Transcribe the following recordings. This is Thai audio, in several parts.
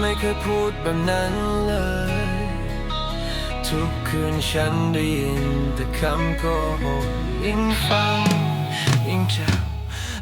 ไม่เคยพูดแบบนั้นเลย ทุกคืนฉันได้ยินแต่คำโกหกยิ่งฟังยิ่งเจ็บ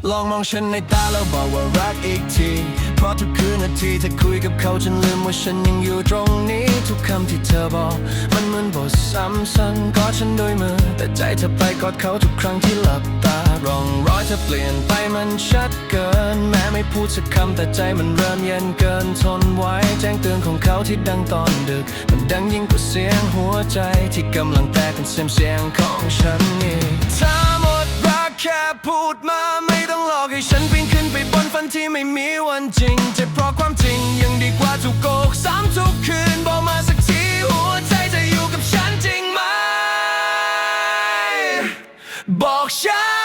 ลองมองฉันในตาแล้วบอกว่ารักอีกที เพราะทุกคืนนาทีที่คุยกับเขาฉันลืมว่าฉันยังอยู่ตรงนี้ ทุกคำที่เธอบอก มันเหมือนบทซ้ำซ้ำกอดฉันด้วยมือ แต่ใจเธอไปกอดเขาทุกครั้งที่หลับตา ร่องรอยเธอเปลี่ยนไปมันชัดเกิน แม้ไม่พูดสักคำแต่ใจมันเริ่มเย็นเกินทนไว้ แจ้งเตือนของเขาที่ดังตอนดึก มันดังยิ่งกว่าเสียงหัวใจที่กำลังแตกเป็นเสียงเสียงของฉันนี่ถ้าหมดรักแค่พูดมาไม่ต้องหลอกให้ฉันปีนขึ้นไปบนฝันที่ไม่มีวันจริงเจ็บเพราะความจริงยังดีกว่าถูกโกหกซ้ำทุกคืนบอกมาสักทีหัวใจจะอยู่กับฉันจริงไหมบอกฉัน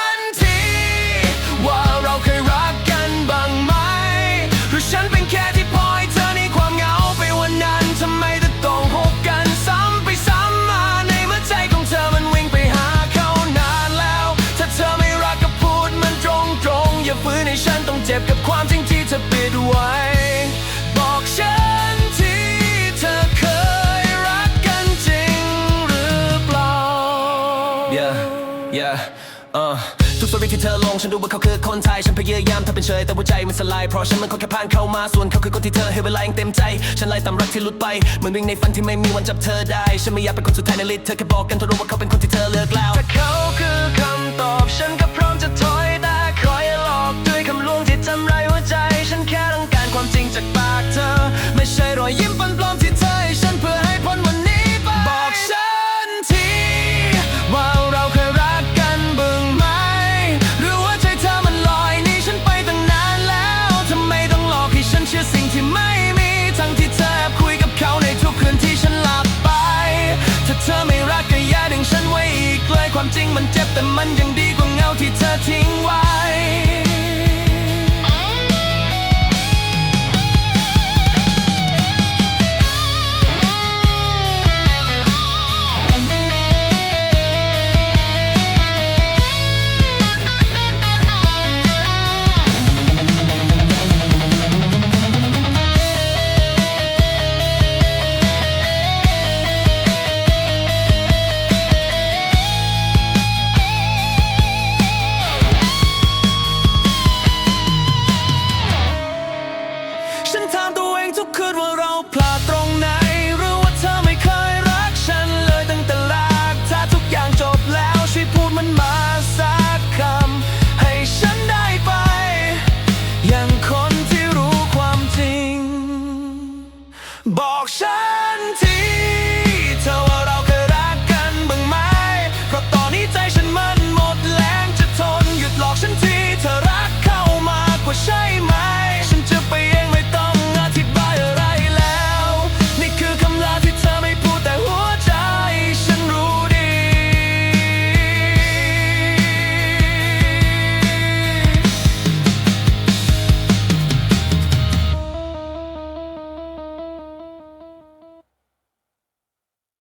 Yeah yeah เออทุกสตอรี่ที่เธอลงฉันรู้ว่าเขาคือคนไทย ฉันพยายามทำเป็นเฉยแต่หัวใจมันสลาย เพราะฉันมันคนแค่ผ่านเข้ามา ส่วนเขาคือคนที่เธอให้เวลาอย่างเต็มใจ ฉันไล่ตามรักที่หลุดไป เหมือนวิ่งในฝันที่ไม่มีวันจับเธอได้ ฉันไม่อยากเป็นคนสุดท้ายในลิสต์เธอแค่บอกกันเธอรู้ว่าเขาเป็นคนที่เธอเลือกแล้วถ้าเขาคือคำตอบฉันก็พร้อมจะถอยแต่คอยหลอกด้วยคำลวงที่ทำร้ายหัวใจ ฉันแค่ต้องการความจริงจากปากเธอ ไม่ใช่รอยยิ้มปล มันเจ็บแต่มันยังดีกว่าเงาที่เธอทิ้งไว้